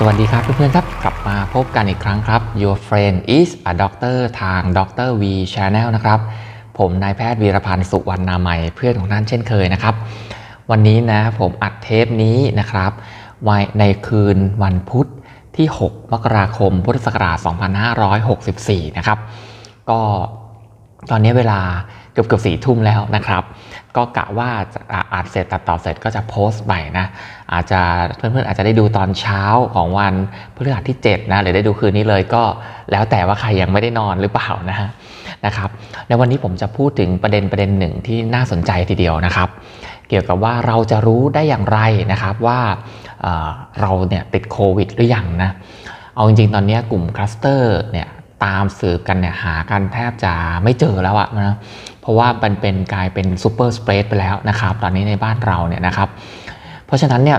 สวัสดีครับเพื่อนๆครับกลับมาพบกันอีกครั้งครับ Your friend is a doctor ทาง Dr. V Channel นะครับ ผมนายแพทย์วีรพันธ์สุวรรณนามัยเพื่อนของท่านเช่นเคยนะครับ วันนี้นะผมอัดเทปนี้นะครับไว้ในคืนวันพุธที่ 6 มกราคม พุทธศักราช 2564 นะครับ ก็ตอนนี้เวลา กือบเกือบสี่ทุ่มแล้วนะครับ ก็กะว่าจะอ่าอัดเสร็จตัดต่อเสร็จก็จะโพสต์ใหม่นะ อาจจะเพื่อนๆอาจจะได้ดูตอนเช้าของวันพฤหัสที่ 7 นะหรือได้ดูคืนนี้เลยก็แล้วแต่ว่าใครยังไม่ได้นอนหรือเปล่านะฮะนะครับในวันนี้ผมจะพูดถึงประเด็นประเด็นหนึ่งที่น่าสนใจทีเดียวนะครับ เกี่ยวกับว่าเราจะรู้ได้อย่างไรนะครับว่าเเราเนี่ยติดโควิดหรือยังนะเอาจริงๆ ตอนนี้กลุ่มคลัสเตอร์เนี่ยตามสืบกันเนี่ยหากันแทบจะไม่เจอแล้วอะนะ ราะว่ามันเป็นกลายเป็นซูเปอร์สเปรดไปแล้วนะครับ ตอนนี้ในบ้านเราเนี่ยนะครับ เพราะฉะนั้นเนี่ย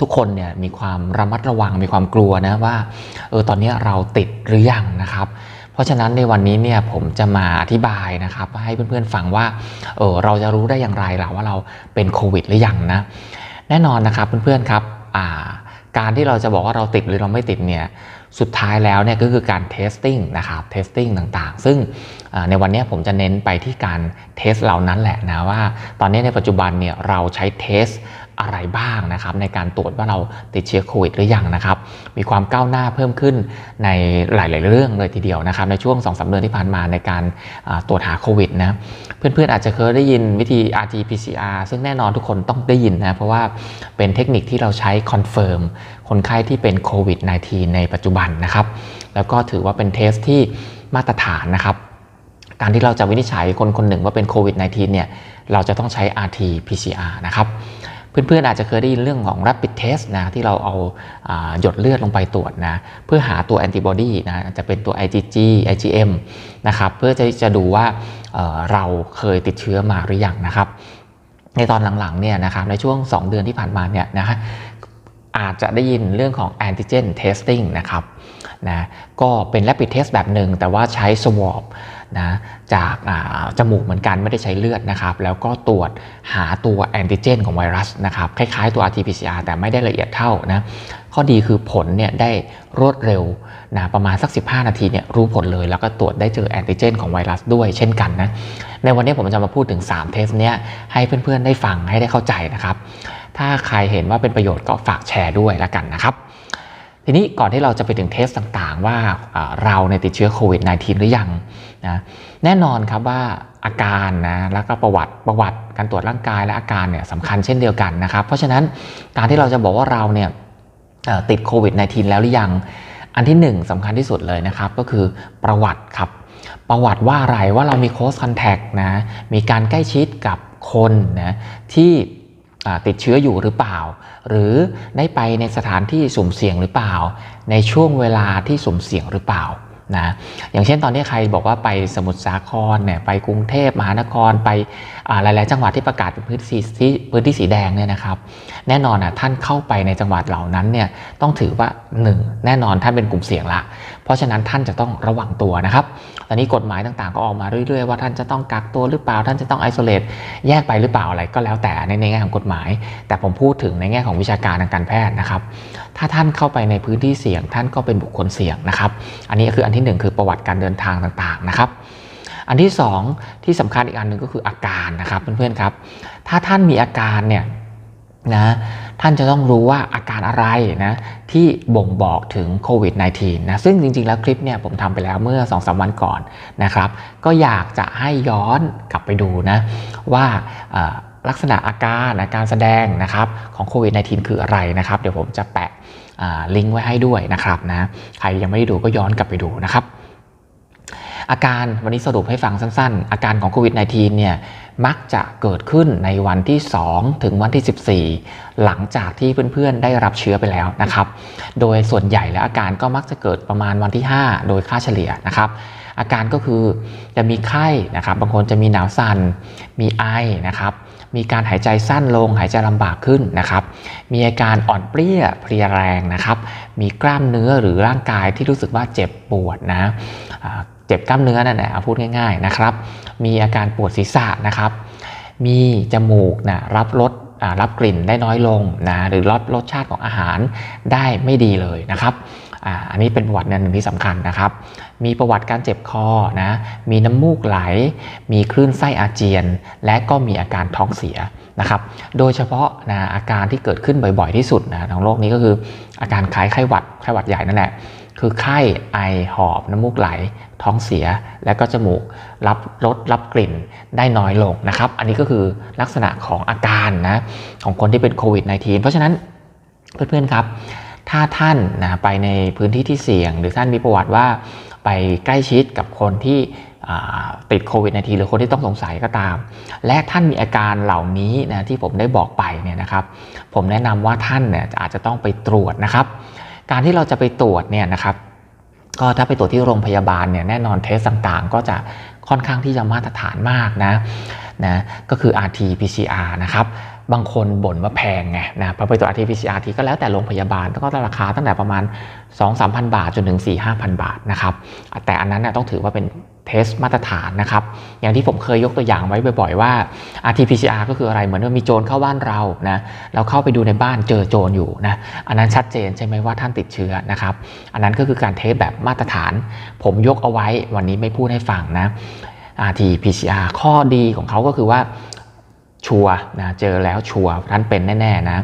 ทุกคนเนี่ยมีความระมัดระวังมีความกลัวนะว่าเออตอนนี้เราติดหรือยังนะครับ เพราะฉะนั้นในวันนี้เนี่ยผมจะมาอธิบายนะครับให้เพื่อนๆฟังว่าเออเราจะรู้ได้อย่างไรล่ะว่าเราเป็นโควิดหรือยังนะแน่นอนนะครับเพื่อนๆครับการที่เราจะบอกว่าเราติดหรือเราไม่ติดเนี่ย สุดท้ายแล้วเนี่ยก็คือการเทสติ้งนะครับเทสติ้งต่างๆ ซึ่งในวันนี้ผมจะเน้นไปที่การเทสเหล่านั้นแหละนะว่า ตอนนี้ในปัจจุบันเนี่ยเราใช้เทสอะไรบ้างนะครับในการตรวจว่าเราติดเชื้อโควิดหรือยังนะครับ มีความก้าวหน้าเพิ่มขึ้นในหลาย ๆ เรื่องเลยทีเดียวนะครับ ในช่วง2อสเดือนที่ผ่านมาในการตรวจหาโควิดนะเพื่อน ๆ อาจจะเคยได้ยินวิธี RT-PCR ซึ่งแน่นอนทุกคนต้องได้ยินนะเพราะว่าเป็นเทคนิคที่เราใช้คอนเฟิร์ม คนไข้ที่เป็นโควิด -19 ในปัจจุบันนะครับ แล้วก็ถือว่าเป็นเทสที่มาตรฐานนะครับ การที่เราจะวินิจฉัยคนคนหนึ่งว่าเป็นโควิด -19 เนี่ย เราจะต้องใช้ RT-PCR นะครับ เพื่อนๆอาจจะเคยได้ยินเรื่องของ rapid test นะที่เราเอาอาหยดเลือดลงไปตรวจนะเพื่อหาตัวแอนติบอดีนะจะเป็นตัว IgG IgM นะครับเพื่อจะจะดูว่าเเราเคยติดเชื้อมาหรือยังนะครับในตอนหลังๆเนี่ยนะครับในช่วง 2 เดือนที่ผ่านมาเนี่ยนะฮะ อาจจะได้ยินเรื่องของ antigen testing นะครับนะก็เป็น rapid test แบบหนึ่งแต่ว่าใช้ swab นะจากาจมูกเหมือนกันไม่ได้ใช้เลือดนะครับ แล้วก็ตรวจหาตัวแอนติเจนของไวรัสนะครับ คล้ายๆตัว RT-PCR แต่ไม่ได้ละเอียดเท่านะข้อดีคือผลเนี่ยได้รวดเร็วนะประมาณสัก 15 นาทีเนี่ยรู้ผลเลย แล้วก็ตรวจได้เจอแอนติเจนของไวรัสด้วยเช่นกันนะในวันนี้ผมจะมาพูดถึง 3 เทสเนี้ยให้เพื่อนๆได้ฟังให้ได้เข้าใจนะครับ ถ้าใครเห็นว่าเป็นประโยชน์ก็ฝากแชร์ด้วยละกันนะครับ ทีนี้ก่อนที่เราจะไปถึงเทสต่างๆ ว่าเราในติดเชื้อโควิด -19 หรือยังนะแน่นอนครับว่าอาการนะแล้วก็ประวัติประวัติการตรวจร่างกายและอาการเนี่ยสำคัญเช่นเดียวกันนะครับ เพราะฉะนั้นการที่เราจะบอกว่าเราเนี่ยติดโควิด -19 แล้วหรือยัง อันที่หนึ่งสำคัญที่สุดเลยนะครับ ก็คือประวัติครับ ประวัติว่าอะไรว่าเรามี close contact นะมีการใกล้ชิดกับคนนะที่ ติดเชื้ออยู่หรือเปล่า หรือได้ไปในสถานที่สุ่มเสี่ยงหรือเปล่า ในช่วงเวลาที่สุ่มเสี่ยงหรือเปล่า นะอย่างเช่นตอนนี้ใครบอกว่าไปสมุทรสาครเนี่ยไปกรุงเทพมหานครไปอ่าหลาย ๆ จังหวัดที่ประกาศเป็นพื้นที่สีพื้นที่สีแดงเนี่ยนะครับ แน่นอนอะท่านเข้าไปในจังหวัดเหล่านั้นเนี่ยต้องถือว่าหนึ่งแน่นอนท่านเป็นกลุ่มเสี่ยงละ เพราะฉะนั้นท่านจะต้องระวังตัวนะครับตอนนี้กฎหมายต่าง ๆ ก็ออกมาเรื่อย ๆ ว่าท่านจะต้องกักตัวหรือเปล่า ท่านจะต้องไอโซเลตแยกไปหรือเปล่าอะไรก็แล้วแต่ในในแง่ของกฎหมาย แต่ผมพูดถึงในแง่ของวิชาการทางการแพทย์นะครับ ถ้าท่านเข้าไปในพื้นที่เสี่ยง ท่านก็เป็นบุคคลเสี่ยงนะครับ อันนี้คืออันที่หนึ่งคือประวัติการเดินทางต่างๆนะครับ อันที่สองที่สำคัญอีกอันหนึ่งก็คืออาการนะครับเพื่อนๆครับ ถ้าท่านมีอาการเนี่ยนะท่านจะต้องรู้ว่าอาการอะไรนะที่บ่งบอกถึงโควิด -19 นะซึ่งจริงๆ แล้วคลิปเนี่ยผมทำไปแล้วเมื่อ2อสวันก่อนนะครับ ก็อยากจะให้ย้อนกลับไปดูนะว่า ลักษณะอาการอาการแสดงนะครับของโควิด -19 คืออะไรนะครับ เดี๋ยวผมจะแปะลิงก์ไว้ให้ด้วยนะครับนะใครยังไม่ได้ดูก็ย้อนกลับไปดูนะครับอาการวันนี้สรุปให้ฟังสั้นๆ อาการของโควิด -19 เนี่ยมักจะเกิดขึ้นในวันที่ 2 ถึงวันที่ 14 หลังจากที่เพื่อนๆ ได้รับเชื้อไปแล้วนะครับ โดยส่วนใหญ่แล้วอาการก็มักจะเกิดประมาณวันที่ 5 โดยค่าเฉลี่ยนะครับ อาการก็คือจะมีไข้นะครับ บางคนจะมีหนาวสั่น มีไอนะครับ มีการหายใจสั้นลง หายใจลำบากขึ้นนะครับ มีอาการอ่อนเปรี้ยเพลียแรงนะครับ มีกล้ามเนื้อหรือร่างกายที่รู้สึกว่าเจ็บปวดนะเจ็บกล้ามเนื้อนั่นแหละเอาพูดง่าย ๆนะครับ มีอาการปวดศีรษะนะครับ มีจมูกนะรับรส รับกลิ่นได้น้อยลงนะหรือรสรสชาติของอาหารได้ไม่ดีเลยนะครับอันนี้เป็นประวัติหนึ่งที่สำคัญนะครับ มีประวัติการเจ็บคอนะ มีน้ำมูกไหล มีคลื่นไส้อาเจียน และก็มีอาการท้องเสียนะครับ โดยเฉพาะนะอาการที่เกิดขึ้นบ่อยๆที่สุดนะของโรคนี้ก็คืออาการคล้ายไข้หวัดไข้หวัดใหญ่นั่นแหละ คือไข้ไอหอบน้ำมูกไหล ท้องเสียและก็จมูกรับรสรับกลิ่นได้น้อยลงนะครับ อันนี้ก็คือลักษณะของอาการนะของคนที่เป็นโควิด -19 เพราะฉะนั้นเพื่อนๆครับถ้าท่านนะไปในพื้นที่ที่เสี่ยง หรือท่านมีประวัติว่าไปใกล้ชิดกับคนที่ติดโควิด -19 หรือคนที่ต้องสงสัยก็ตาม และท่านมีอาการเหล่านี้นะที่ผมได้บอกไปเนี่ยนะครับ ผมแนะนำว่าท่านเนี่ยอาจจะต้องไปตรวจนะครับ การที่เราจะไปตรวจเนี่ยนะครับก็ถ้าไปตรวจที่โรงพยาบาลเนี่ยแน่นอนเทสต่างๆ ก็จะค่อนข้างที่จะมาตรฐานมากนะนะก็คือ rt pcr นะครับ บางคนบ่นว่าแพงไงนะพอไปตรวจ rt pcr ทีก็แล้วแต่โรงพยาบาลก็ราคาตั้งแต่ประมาณ 2-3,000 บาทจนถึง 4-5,000 บาทนะครับแต่อันนั้นนะต้องถือว่าเป็นเทสมาตรฐานนะครับ อย่างที่ผมเคยยกตัวอย่างไว้บ่อยๆว่า RT-PCR ก็คืออะไรเหมือนว่ามีโจรเข้าบ้านเรานะเราเข้าไปดูในบ้านเจอโจรอยู่นะอันนั้นชัดเจนใช่ไหมว่าท่านติดเชื้อนะครับ อันนั้นก็คือการเทสแบบมาตรฐาน ผมยกเอาไว้วันนี้ไม่พูดให้ฟังนะ RT-PCR ข้อดีของเขาก็คือว่า ชัวนะเจอแล้วชัวท่านเป็นแน่ๆนะ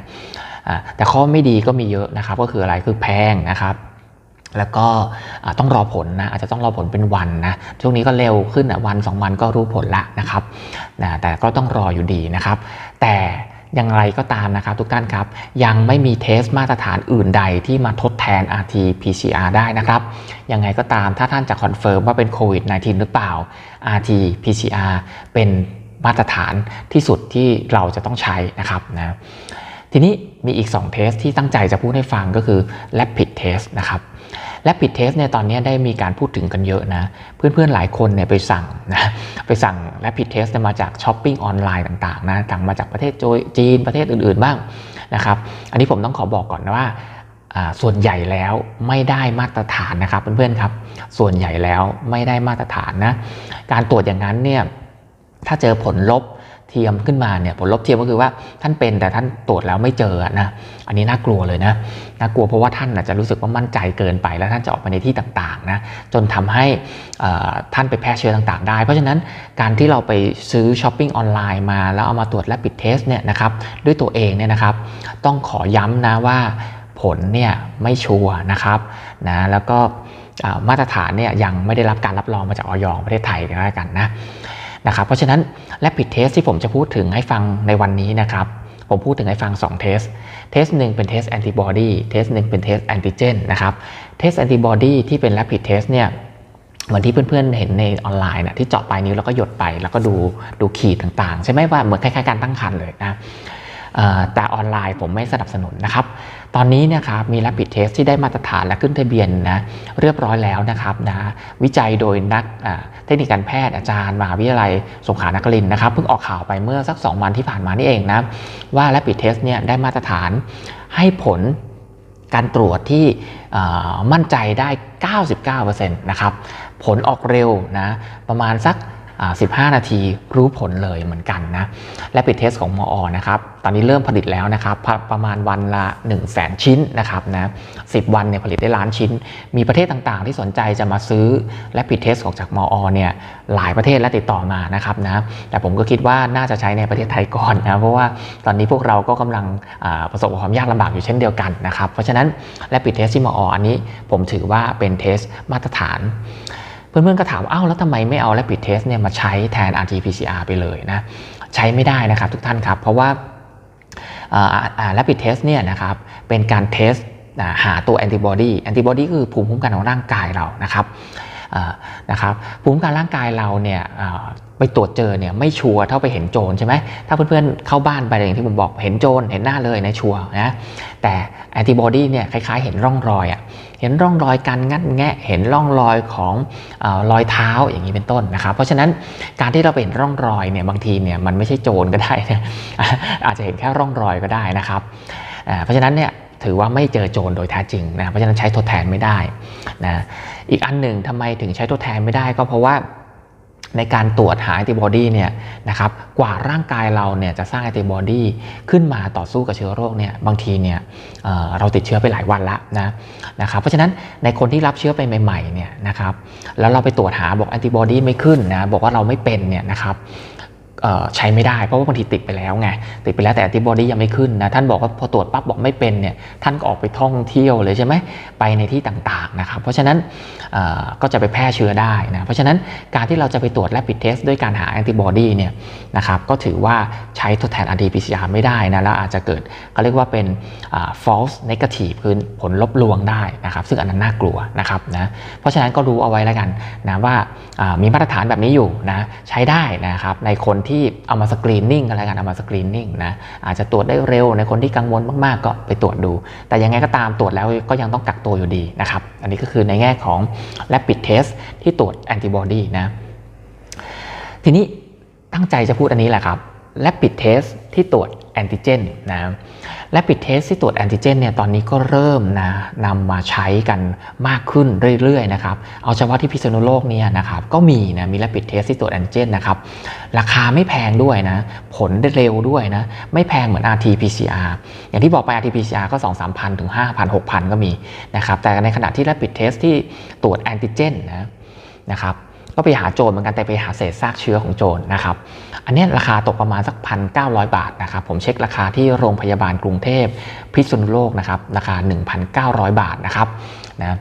แต่ข้อไม่ดีก็มีเยอะนะครับ ก็คืออะไรคือแพงนะครับ แล้วก็ต้องรอผลนะอาจจะต้องรอผลเป็นวันนะช่วงนี้ก็เร็วขึ้นนะวัน 2 วันก็รู้ผลละนะครับนะแต่ก็ต้องรออยู่ดีนะครับ แต่อย่างไรก็ตามนะครับทุกท่านครับ ยังไม่มีเทสมาตรฐานอื่นใดที่มาทดแทน rt pcr ได้นะครับ ยังไงก็ตามถ้าท่านจะคอนเฟิร์มว่าเป็นโควิด -19 หรือเปล่า rt pcr เป็น มาตรฐานที่สุดที่เราจะต้องใช้นะครับนะทีนี้มีอีก 2 เทสที่ตั้งใจจะพูดให้ฟังก็คือ rapid test นะครับและปิดเทสเนี่ยตอนนี้ได้มีการพูดถึงกันเยอะนะ เพื่อนๆหลายคนเนี่ยไปสั่งนะไปสั่งและปิดเทสมาจากช้อปปิ้งออนไลน์ต่างๆนะสั่งมาจากประเทศจีนประเทศอื่นๆบ้างนะครับ อันนี้ผมต้องขอบอกก่อนนะว่าส่วนใหญ่แล้วไม่ได้มาตรฐานนะครับเพื่อนๆครับ ส่วนใหญ่แล้วไม่ได้มาตรฐานนะการตรวจอย่างนั้นเนี่ย ถ้าเจอผลลบเทียมขึ้นมาเนี่ยผลลบเทียมก็คือว่าท่านเป็นแต่ท่านตรวจแล้วไม่เจอนะอันนี้น่ากลัวเลยนะน่ากลัวเพราะว่าท่านอาจจะรู้สึกว่ามั่นใจเกินไป แล้วท่านจะออกไปในที่ต่างๆนะจนทำให้ท่านไปแพร่เชื้อต่างๆ ได้ เพราะฉะนั้นการที่เราไปซื้อช้อปปิ้งออนไลน์มา แล้วเอามาตรวจและปิดเทสเนี่ยนะครับด้วยตัวเองเนี่ยนะครับ ต้องขอย้ำนะว่าผลเนี่ยไม่ชัวร์นะครับนะแล้วก็มาตรฐานเนี่ยยังไม่ได้รับการรับรองมาจากออยประเทศไทยก็ได้กันนะ นะครับเพราะฉะนั้นและปิดเทสที่ผมจะพูดถึงให้ฟังในวันนี้นะครับผมพูดถึงให้ฟัง 2 เทส เทสหนึ่งเป็นเทสแอนติบอดี เทสหนึ่งเป็นเทสแอนติเจนนะครับ เทสแอนติบอดีที่เป็นแลปิดเทสเนี่ยเหมือนที่เพื่อนๆเห็นในออนไลน์นะที่เจาะปลายนิ้วแล้วก็หยดไป แล้วก็ดูดูขีดต่างๆ ใช่ไหมว่าเหมือนคล้ายๆการตั้งครรภ์เลยนะ แต่ออนไลน์ผมไม่สนับสนุนนะครับ ตอนนี้นะครับมี Rapid Test ที่ได้มาตรฐานและขึ้นทะเบียนนะเรียบร้อยแล้วนะครับนะวิจัยโดยนักเทคนิคการแพทย์อาจารย์มหาวิทยาลัยสงขลานครินนะครับเพิ่งออกข่าวไปเมื่อสัก 2 วันที่ผ่านมานี่เองนะว่า Rapid Test เนี่ยได้มาตรฐานให้ผลการตรวจที่มั่นใจได้ 99%นะครับ ผลออกเร็วนะ ประมาณสัก 15 นาทีรู้ผลเลยเหมือนกันนะและปิดเทสของมอนะครับตอนนี้เริ่มผลิตแล้วนะครับประมาณวันละ 1 0 0 0 0แชิ้นนะครับนะ10 วันเนี่ยผลิตได้ล้านชิ้น มีประเทศต่างๆ ที่สนใจจะมาซื้อและปิดเทสของจากมอเนี่ยหลายประเทศและติดต่อมานะครับนะแต่ผมก็คิดว่าน่าจะใช้ในประเทศไทยก่อนนะเพราะว่าตอนนี้พวกเราก็กำลังประสบความยากลำบากอยู่เช่นเดียวกันนะครับเพราะฉะนั้นและปิดเทสที่มออันนี้ผมถือว่าเป็นเทสมาตรฐาน เพื่อนๆก็ถามอ้าวแล้วทำไมไม่เอา rapid test เนี่ยมาใช้แทน rt-pcr ไปเลยนะใช้ไม่ได้นะครับทุกท่านครับ เพราะว่า rapid test เนี่ยนะครับเป็นการเทสหาตัวแอนติบอดีแอนติบอดีคือภูมิคุ้มกันของร่างกายเรานะครับ นะครับภูมิคุ้มกันร่างกายเราเนี่ยไปตรวจเจอเนี่ยไม่ชัวร์เท่าไปเห็นโจรใช่ไหมถ้าเพื่อนๆเข้าบ้านไปอย่างที่ผมบอกเห็นโจรเห็นหน้าเลยในชัวร์นะแต่แอนติบอดีเนี่ยคล้ายๆ เห็นร่องรอยอะ่ะเห็นร่องรอยการงัดแงะเห็นร่องรอยของอรอยเท้าอย่างนี้เป็นต้นนะครับ เพราะฉะนั้นการที่เราเห็นร่องรอยเนี่ยบางทีเนี่ยมันไม่ใช่โจรก็ได้นะอาจจะเห็นแค่ร่องรอยก็ได้นะครับเพราะฉะนั้นเนี่ย ถือว่าไม่เจอโจรโดยแท้จริงนะเพราะฉะนั้นใช้ทดแทนไม่ได้นะอีกอันหนึ่งทำไมถึงใช้ทดแทนไม่ได้ก็เพราะว่าในการตรวจหาแอนติบอดีเนี่ยนะครับกว่าร่างกายเราเนี่ยจะสร้างแอนติบอดีขึ้นมาต่อสู้กับเชื้อโรคเนี่ยบางทีเนี่ยเเราติดเชื้อไปหลายวันละนะนะครับเพราะฉะนั้นในคนที่รับเชื้อไปใหม่ๆเนี่ยนะครับแล้วเราไปตรวจหาบอกแอนติบอดีไม่ขึ้นนะบอกว่าเราไม่เป็นเนี่ยนะครับ ใช้ไม่ได้เพราะว่าบางทีติดไปแล้วไงติดไปแล้วแต่แอนติบอดียังไม่ขึ้นนะท่านบอกว่าพอตรวจปั๊บบอกไม่เป็นเนี่ยท่านก็ออกไปท่องเที่ยวเลยใช่ไหมไปในที่ต่างๆนะครับเพราะฉะนั้นก็จะไปแพร่เชื้อได้นะเพราะฉะนั้นการที่เราจะไปตรวจแลบปิดเทสด้วยการหาแอนติบอดีเนี่ยนะครับก็ถือว่าใช้ทดแทน RT-PCR ไม่ได้นะแล้วอาจจะเกิดเขาเรียกว่าเป็น false negative คือผลลบลวงได้นะครับซึ่งอันนั้นน่ากลัวนะครับนะเพราะฉะนั้นก็รู้เอาไว้แล้วกันนะว่ามีมาตรฐานแบบนี้อยู่นะใช้ได้นะครับในคนทที่เอามาสกรีนนิ่งอะไรกันเอามาสกรีนนิ่งนะอาจจะตรวจได้เร็วในคนที่กังวลมากๆ ก็ไปตรวจดู แต่ยังไงก็ตามตรวจแล้วก็ยังต้องกักตัวอยู่ดีนะครับอันนี้ก็คือในแง่ของ rapid test ที่ตรวจแอนติบอดีนะทีนี้ตั้งใจจะพูดอันนี้แหละครับ rapid test ที่ตรวจแอนติเจนนะ rapid test ที่ตรวจแอนติเจนเนี่ยตอนนี้ก็เริ่มนะนำมาใช้กันมากขึ้นเรื่อยๆนะครับเอาเฉพาะที่พิษณุโลกเนี่ยนะครับก็มีนะมี rapid test ที่ตรวจแอนติเจนนะครับราคาไม่แพงด้วยนะผลได้เร็วด้วยนะไม่แพงเหมือน rt pcr อย่างที่บอกไป rt pcr ก็ 2 3 0 0 0 ถึง 5,000 6,000 ก็มีนะครับแต่ในขณะที่ rapid test ที่ตรวจแอนติเจนนะนะครับ ก็ไปหาโจรเหมือนกันแต่ไปหาเศษซากเชื้อของโจรนะครับ อันนี้ราคาตกประมาณสักพันเก้าบาทนะครับผมเช็คราคาที่โรงพยาบาลกรุงเทพพิษณุโลกนะครับราคา 1,900 บาทนะครับนะ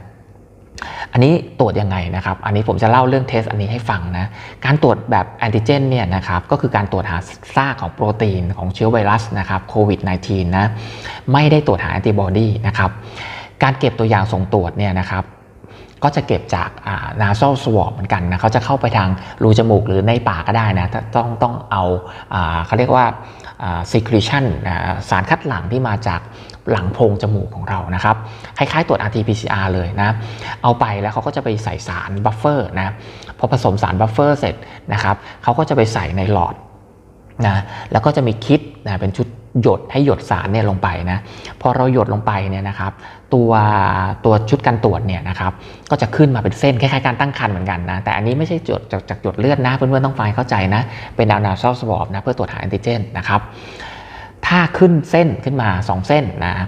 อันนี้ตรวจยังไงนะครับ อันนี้ผมจะเล่าเรื่องเทสอันนี้ให้ฟังนะ การตรวจแบบแอนติเจนเนี่ยนะครับก็คือการตรวจหาซากของโปรตีนของเชื้อไวรัสนะครับโควิด -19 นะไม่ได้ตรวจหาแอนติบอดีนะครับการเก็บตัวอย่างส่งตรวจเนี่ยนะครับ ก็จะเก็บจากนาซ a l swab เหมือนกันนะเขาจะเข้าไปทางรูจมูกหรือในปากก็ได้นะต้องต้องเอาเขาเรียกว่า secretion สารคัดหลั่งที่มาจากหลังโพรงจมูกของเรานะครับ คล้ายๆตรวจ RT-PCR เลยนะ เอาไปแล้วเขาก็จะไปใส่สารบัฟเฟอร์นะ พอผสมสารบัฟเฟอร์เสร็จนะครับเขาก็จะไปใส่ในหลอดนะ แล้วก็จะมีคิดนะเป็นชุด หยดให้หยดสารเนี่ยลงไปนะพอเราหยดลงไปเนี่ยนะครับตัวตัวชุดการตรวจเนี่ยนะครับก็จะขึ้นมาเป็นเส้นคล้ายๆการตั้งครรภ์เหมือนกันนะแต่อันนี้ไม่ใช่จดจากจากหยดเลือดนะเพื่อนๆต้องฟังเข้าใจนะเป็นดาวนาซอลสวอปนะเพื่อตรวจหาแอนติเจนนะครับถ้าขึ้นเส้นขึ้นมา 2 เส้นนะ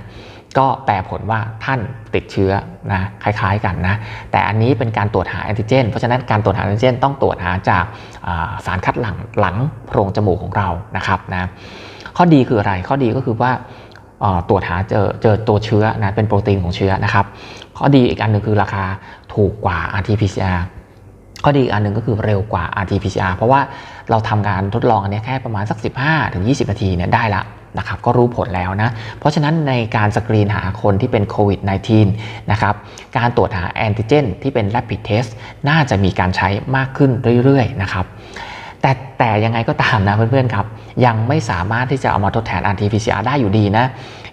ก็แปลผลว่าท่านติดเชื้อนะคล้ายๆกันนะแต่อันนี้เป็นการตรวจหาแอนติเจน เพราะฉะนั้นการตรวจหาแอนติเจน ต้องตรวจหาจากสารคัดหลั่งหลังโพรงจมูกของเรานะครับนะ ข้อดีคืออะไร ข้อดีก็คือว่าตรวจหาเจอเจอตัวเชื้อนะเป็นโปรตีนของเชื้อนะครับ ข้อดีอีกอันหนึ่งคือราคาถูกกว่า RT-PCR ข้อดีอีกอันหนึ่งก็คือเร็วกว่า RT-PCR เพราะว่าเราทำการทดลองอันนี้แค่ประมาณสัก 15-20 นาทีเนี่ยได้ละนะครับก็รู้ผลแล้วนะ เพราะฉะนั้นในการสกรีนหาคนที่เป็นโควิด -19 นะครับ การตรวจหาแอนติเจนที่เป็น rapid test น่าจะมีการใช้มากขึ้นเรื่อยๆนะครับ แต่แต่ยังไงก็ตามนะเพื่อนๆครับ ยังไม่สามารถที่จะเอามาทดแทน RT-PCR ได้อยู่ดีนะ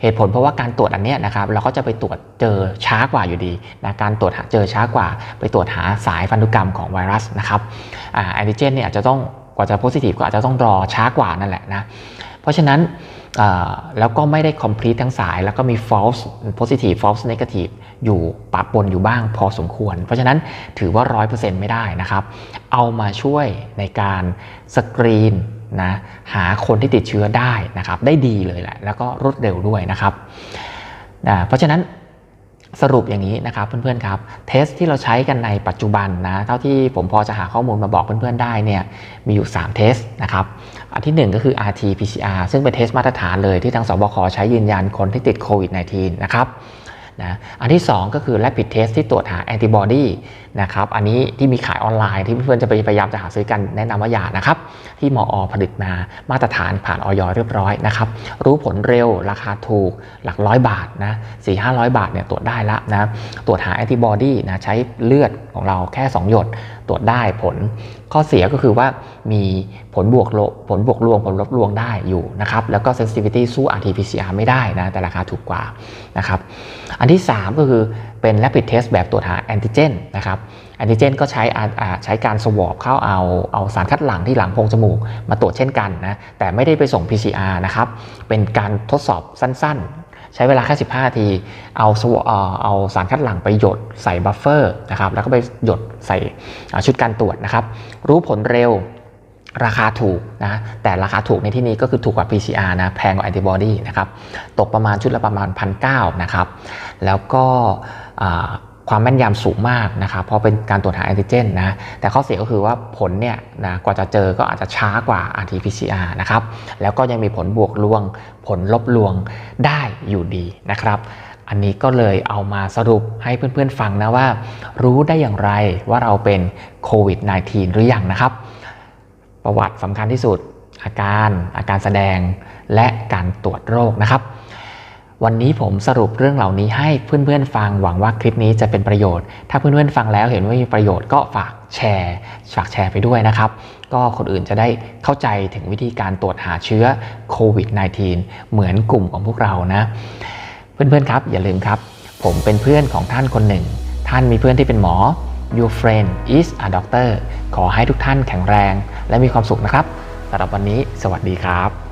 เหตุผลเพราะว่าการตรวจอันนี้นะครับเราก็จะไปตรวจเจอช้ากว่าอยู่ดีนะการตรวจเจอช้ากว่า ไปตรวจหาสายพันธุกรรมของไวรัสนะครับแอนติเจนเนี่ยอาจจะต้องกว่าจะโพซิทีฟก็อาจจะต้องรอช้ากว่านั่นแหละนะเพราะฉะนั้นแล้วก็ไม่ได้ complete ทั้งสาย แล้วก็มี false positive false negative อยู่ปะปนอยู่บ้างพอสมควร เพราะฉะนั้นถือว่า 100%ไม่ได้นะครับ เอามาช่วยในการสกรีนนะหาคนที่ติดเชื้อได้นะครับ ได้ดีเลยแหละ แล้วก็รวดเร็วด้วยนะครับนะเพราะฉะนั้นสรุปอย่างนี้นะครับเพื่อนๆครับเทสที่เราใช้กันในปัจจุบันนะเท่าที่ผมพอจะหาข้อมูลมาบอกเพื่อนๆได้เนี่ยมีอยู่ 3 เทสนะครับอันที่ 1 ก็คือ RT-PCR ซึ่งเป็นเทสมาตรฐานเลยที่ทางสบคใช้ยืนยันคนที่ติดโควิด -19 นะครับ นะอันที่ 2 ก็คือ rapid test ที่ตรวจหาแอนติบอดีนะครับอันนี้ที่มีขายออนไลน์ที่เพื่อนๆจะไปพยายามจะหาซื้อกันแนะนำว่าอย่านะครับ ที่มอผลิตมามาตรฐานผ่านออยเรียบร้อยนะครับรู้ผลเร็วราคาถูกหลักร้อยบาทนะสี่ห้าร้อยบาทเนี่ยตรวจได้ละนะตรวจหาแอนติบอดีนะใช้เลือดของเราแค่ 2 หยดตรวจได้ผล ข้อเสียก็คือว่ามีผลบวกลบผลบวกลวงผลลบลวงได้อยู่นะครับแล้วก็ sensitivity สู้ RT-PCR ไม่ได้นะแต่ราคาถูกกว่านะครับ อันที่ 3 ก็คือเป็น rapid test แบบตรวจหาแอนติเจนนะครับแอนติเจนก็ใช้ใช้การสวอปเข้าเอาเอาสารคัดหลั่งที่หลังโพรงจมูกมาตรวจเช่นกันนะแต่ไม่ได้ไปส่ง PCR นะครับเป็นการทดสอบสั้นๆ ใช้เวลาแค่ 15นาทีเอาเอาสารคัดหลั่งไปหยดใส่บัฟเฟอร์นะครับแล้วก็ไปหยดใส่ชุดการตรวจนะครับรู้ผลเร็ว ราคาถูกนะแต่ราคาถูกในที่นี้ก็คือถูกกว่า PCR นะแพงกว่าแอนติบอดีนะครับตกประมาณชุดละประมาณ 1,900นะครับแล้วก็ความแม่นยำสูงมากนะครับเพราะเป็นการตรวจหาแอนติเจนนะแต่ข้อเสียก็คือว่าผลเนี่ยนะกว่าจะเจอก็อาจจะช้ากว่า RT-PCR นะครับแล้วก็ยังมีผลบวกลวง ผลลบลวงได้อยู่ดีนะครับอันนี้ก็เลยเอามาสรุปให้เพื่อนๆฟังนะว่า รู้ได้อย่างไรว่าเราเป็นโควิด -19 หรือยังนะครับ ประวัติสำคัญที่สุด อาการอาการแสดงและการตรวจโรคนะครับ วันนี้ผมสรุปเรื่องเหล่านี้ให้เพื่อนๆฟังหวังว่าคลิปนี้จะเป็นประโยชน์ ถ้าเพื่อนๆฟังแล้วเห็นว่ามีประโยชน์ก็ฝากแชร์ฝากแชร์ไปด้วยนะครับ ก็คนอื่นจะได้เข้าใจถึงวิธีการตรวจหาเชื้อโควิด -19 เหมือนกลุ่มของพวกเรานะ เพื่อนๆครับอย่าลืมครับ ผมเป็นเพื่อนของท่านคนหนึ่ง ท่านมีเพื่อนที่เป็นหมอ Your friend is a doctor ขอให้ทุกท่านแข็งแรง และมีความสุขนะครับสำหรับวันนี้ สวัสดีครับ